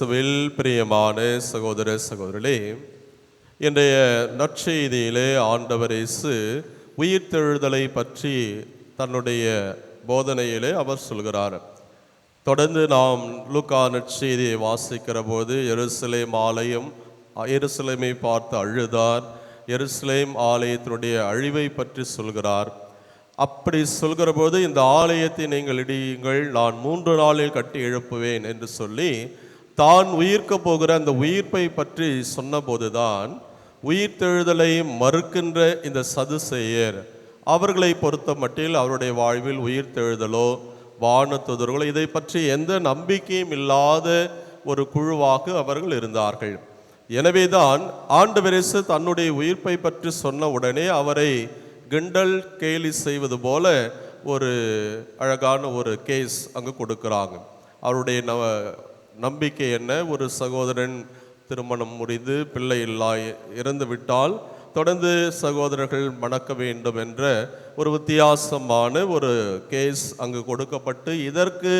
கிறிஸ்துவில் பிரியமான சகோதர சகோதரர்களே இன்றைய நற்செய்தியிலே ஆண்டவர் இயேசு உயிர்த்தெழுதலை பற்றி தன்னுடைய போதனையிலே அவர் சொல்கிறார். தொடர்ந்து நாம் லுக்கா நற்செய்தியை வாசிக்கிற போது எருசலேம் ஆலயம் எருசலேமை பார்த்து அழுதார். எருசலேம் ஆலயத்தினுடைய அழிவை பற்றி சொல்கிறார். அப்படி சொல்கிற போது இந்த ஆலயத்தை நீங்கள் இடியுங்கள் நான் மூன்று நாளில் கட்டி எழுப்புவேன் என்று சொல்லி தான் உயிர்க்க போகிற அந்த உயிர்ப்பை பற்றி சொன்னபோதுதான் உயிர்த்தெழுதலை மறுக்கின்ற இந்த சதுசேயர் அவர்களை பொறுத்த மட்டில் அவருடைய வாழ்வில் உயிர்த்தெழுதலோ வானத்துதர்களோ இதை பற்றி எந்த நம்பிக்கையும் இல்லாத ஒரு குழுவாக அவர்கள் இருந்தார்கள். எனவேதான் ஆண்டவரேசு தன்னுடைய உயிர்ப்பை பற்றி சொன்ன உடனே அவரை கிண்டல் கேலி செய்வது போல ஒரு அழகான ஒரு கேஸ் அங்கு கொடுக்குறாங்க. அவருடைய ந நம்பிக்கை என்ன? ஒரு சகோதரன் திருமணம் முடிந்து பிள்ளை இல்லா இறந்து விட்டால் தொடர்ந்து சகோதரர்கள் மணக்க வேண்டும் என்ற ஒரு வித்தியாசமான ஒரு கேஸ் அங்கு கொடுக்கப்பட்டு இதற்கு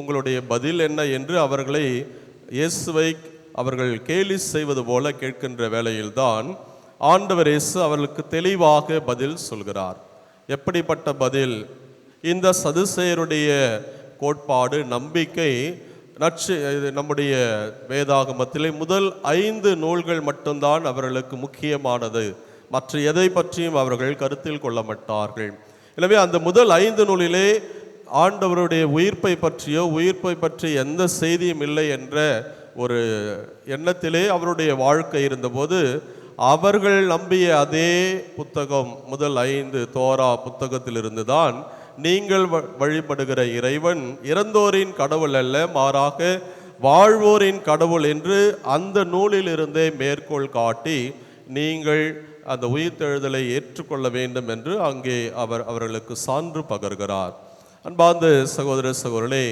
உங்களுடைய பதில் என்ன என்று அவர்களை இயேசுவை அவர்கள் கேலி செய்வது போல கேட்கின்ற வேளையில்தான் ஆண்டவர் இயேசு அவர்களுக்கு தெளிவாக பதில் சொல்கிறார். எப்படிப்பட்ட பதில்? இந்த சதுசேயருடைய கோட்பாடு நம்பிக்கை நச்சு இது நம்முடைய வேதாகமத்திலே முதல் ஐந்து நூல்கள் மட்டும்தான் அவர்களுக்கு முக்கியமானது. மற்ற எதை பற்றியும் அவர்கள் கருத்தில் கொள்ள மாட்டார்கள் எனவே அந்த முதல் ஐந்து நூலிலே ஆண்டவருடைய உயிர்ப்பை பற்றியோ உயிர்ப்பை பற்றி எந்த செய்தியும் இல்லை என்ற ஒரு எண்ணத்திலே அவருடைய வாழ்க்கை இருந்தபோது அவர்கள் நம்பிய அதே புத்தகம் முதல் ஐந்து தோரா புத்தகத்திலிருந்து தான் நீங்கள் வ- வழிபடுகிற இறைவன் இறந்தோரின் கடவுள் அல்ல மாறாக வாழ்வோரின் கடவுள் என்று அந்த நூலிலிருந்தே மேற்கோள் காட்டி நீங்கள் அந்த உயிர்த்தெழுதலை ஏற்றுக்கொள்ள வேண்டும் என்று அங்கே அவர் அவர்களுக்கு சான்று பகர்கிறார். அன்பார்ந்த சகோதர சகோதரனே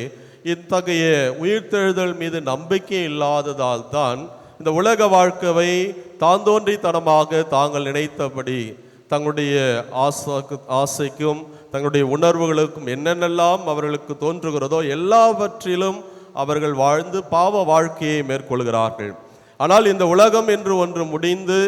இத்தகைய உயிர்த்தெழுதல் மீது நம்பிக்கை இல்லாததால் தான் இந்த உலக வாழ்க்கையை தாந்தோன்றித்தனமாக தாங்கள் நினைத்தபடி தங்களுடைய ஆசாக்கு ஆசைக்கும் தங்களுடைய உணர்வுகளுக்கும் என்னென்னலாம் அவர்களுக்கு தோன்றுகிறதோ எல்லாவற்றிலும் அவர்கள் வாழ்ந்து பாவ வாழ்க்கையை மேற்கொள்கிறார்கள். ஆனால் இந்த உலகம் என்று ஒன்று முடிந்து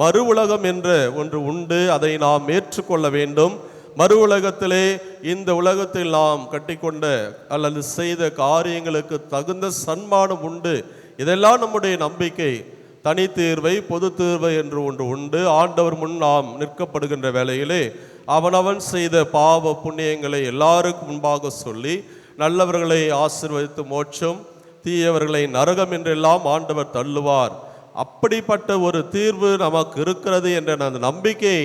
மறு உலகம் என்ற ஒன்று உண்டு அதை நாம் ஏற்றுக்கொள்ள வேண்டும். மறு உலகத்திலே இந்த உலகத்தில் நாம் கட்டிக்கொண்ட அல்லது செய்த காரியங்களுக்கு தகுந்த சன்மானம் உண்டு. இதெல்லாம் நம்முடைய நம்பிக்கை. தனி தீர்வை பொது தீர்வை என்று ஒன்று உண்டு. ஆண்டவர் முன் நாம் நிற்கப்படுகின்ற வேளையிலே அவனவன் செய்த பாவ புண்ணியங்களை எல்லாருக்கும் முன்பாக சொல்லி நல்லவர்களை ஆசிர்வதித்து மோட்சம் தீயவர்களை நரகம் என்றெல்லாம் ஆண்டவர் தள்ளுவார். அப்படிப்பட்ட ஒரு தீர்வு நமக்கு இருக்கிறது என்ற அந்த நம்பிக்கை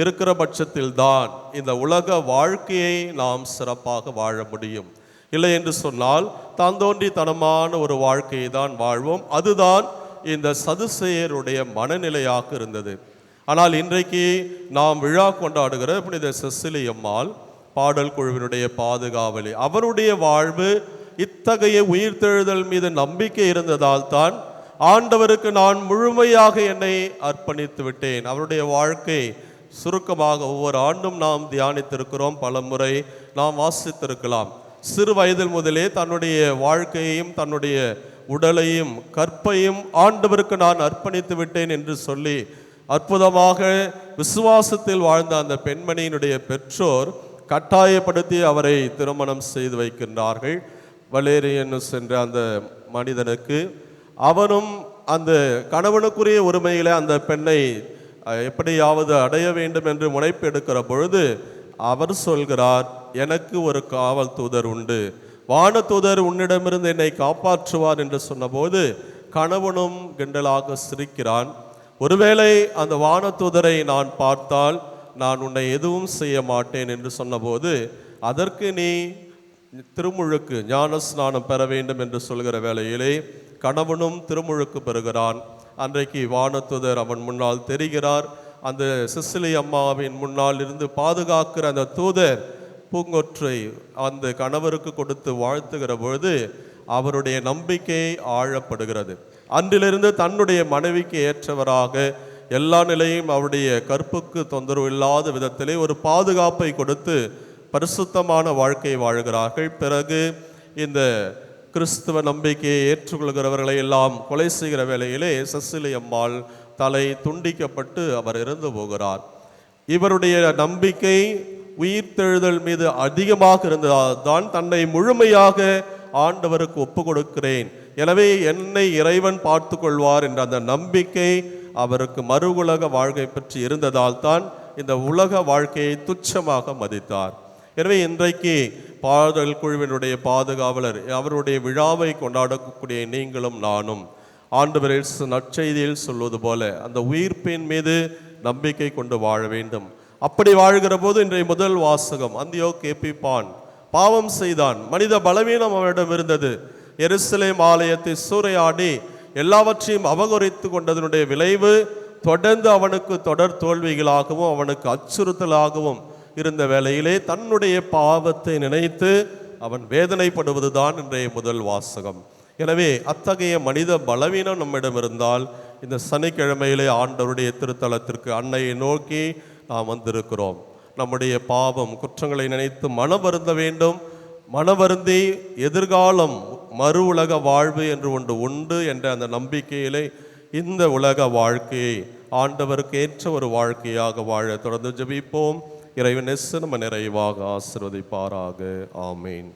இருக்கிற பட்சத்தில் தான் இந்த உலக வாழ்க்கையை நாம் சிறப்பாக வாழ முடியும். இல்லை என்று சொன்னால் தாந்தோன்றித்தனமான ஒரு வாழ்க்கையை தான் வாழ்வோம். அதுதான் இந்த சதுசேயருடைய மனநிலையாக இருந்தது. ஆனால் இன்றைக்கு நாம் விழா கொண்டாடுகிற புனித செசிலி அம்மாள் பாடல் குழுவினுடைய பாதுகாவலி அவருடைய வாழ்வு இத்தகைய உயிர்த்தெழுதல் மீது நம்பிக்கை இருந்ததால் தான் ஆண்டவருக்கு நான் முழுமையாக என்னை அர்ப்பணித்து விட்டேன். அவருடைய வாழ்க்கை சுருக்கமாக ஒவ்வொரு ஆண்டும் நாம் தியானித்திருக்கிறோம். பல முறை நாம் வாசித்திருக்கலாம். சிறு வயதில் முதலே தன்னுடைய வாழ்க்கையையும் தன்னுடைய உடலையும் கற்பையும் ஆண்டவருக்கு நான் அர்ப்பணித்து விட்டேன் என்று சொல்லி அற்புதமாக விசுவாசத்தில் வாழ்ந்த அந்த பெண்மணியினுடைய பெற்றோர் கட்டாயப்படுத்தி அவரை திருமணம் செய்து வைக்கின்றார்கள். வலேரியனஸ் என்ற அந்த மனிதனுக்கு அவனும் அந்த கணவனுக்குரிய உரிமையில அந்த பெண்ணை எப்படியாவது அடைய வேண்டும் என்று முனைப்பு எடுக்கிற பொழுது அவர் சொல்கிறார் எனக்கு ஒரு காவல் தூதர் உண்டு. வானதூதர் உன்னிடமிருந்து என்னை காப்பாற்றுவார் என்று சொன்னபோது கணவனும் கிண்டலாக சிரிக்கிறான். ஒருவேளை அந்த வானத்துதரை நான் பார்த்தால் நான் உன்னை எதுவும் செய்ய மாட்டேன் என்று சொன்னபோது அதற்கு நீ திருமுழுக்கு ஞான ஸ்நானம் பெற வேண்டும் என்று சொல்கிற வேளையிலே கணவனும் திருமுழுக்கு பெறுகிறான். அன்றைக்கு வானத்துதர் அவன் முன்னால் தெரிகிறார். அந்த சிசிலி அம்மாவின் முன்னால் இருந்து பாதுகாக்கிற அந்த தூதர் பூங்கொற்றை அந்த கணவருக்கு கொடுத்து வாழ்த்துகிற பொழுது அவருடைய நம்பிக்கை ஆழப்படுகிறது. அன்றிலிருந்து தன்னுடைய மனைவிக்கு ஏற்றவராக எல்லா நிலையும் அவருடைய கற்புக்கு தொந்தரவு இல்லாத விதத்திலே ஒரு பாதுகாப்பை கொடுத்து பரிசுத்தமான வாழ்க்கை வாழ்கிறார்கள். பிறகு இந்த கிறிஸ்துவ நம்பிக்கையை ஏற்றுக்கொள்கிறவர்களை எல்லாம் கொலை செய்கிற வேளையிலே சசிலி அம்மாள் தலை துண்டிக்கப்பட்டு அவர் இறந்து போகிறார். இவருடைய நம்பிக்கை உயிர்த்தெழுதல் மீது அதிகமாக இருந்ததால் தான் தன்னை முழுமையாக ஆண்டவருக்கு ஒப்பு கொடுக்கிறேன் எனவே என்னை இறைவன் பார்த்து கொள்வார் என்ற அந்த நம்பிக்கை அவருக்கு மறு உலக வாழ்க்கை பற்றி இருந்ததால் தான் இந்த உலக வாழ்க்கையை துச்சமாக மதித்தார். எனவே இன்றைக்கு பாடல் குழுவினுடைய பாதுகாவலர் அவருடைய விழாவை கொண்டாடக்கூடிய நீங்களும் நானும் ஆண்டவரில் நற்செய்தியில் சொல்வது போல அந்த உயிர்ப்பின் மீது நம்பிக்கை கொண்டு வாழ வேண்டும். அப்படி வாழ்கிற போது இன்றைய முதல் வாசகம் அந்தியோ கேப்பிப்பான் பாவம் செய்தான். மனித பலவீனம் அவனிடம் இருந்தது. எருசலேம் ஆலயத்தை சூறையாடி எல்லாவற்றையும் அபகரித்து கொண்டதனுடைய விளைவு தொடர்ந்து அவனுக்கு தொடர் தோல்விகளாகவும் அவனுக்கு அச்சுறுத்தலாகவும் இருந்த வேளையிலே தன்னுடைய பாவத்தை நினைத்து அவன் வேதனைப்படுவதுதான் இன்றைய முதல் வாசகம். எனவே அத்தகைய மனித பலவீனம் நம்மிடம் இருந்தால் இந்த சனிக்கிழமையிலே ஆண்டவருடைய திருத்தலத்திற்கு அன்னையை நோக்கி நாம் வந்திருக்கிறோம். நம்முடைய பாவம் குற்றங்களை நினைத்து மனம் வருந்த வேண்டும். மனவருந்தி எதிர்காலம் மறு உலக வாழ்வு என்று ஒன்று உண்டு என்ற அந்த நம்பிக்கையிலே இந்த உலக வாழ்க்கையை ஆண்டவருக்கு ஏற்ற ஒரு வாழ்க்கையாக வாழ தொடர்ந்து ஜெபிப்போம். இறைவன் எஸ் நம்ம நிறைவாக ஆசிர்வதிப்பாராக. ஆமேன்.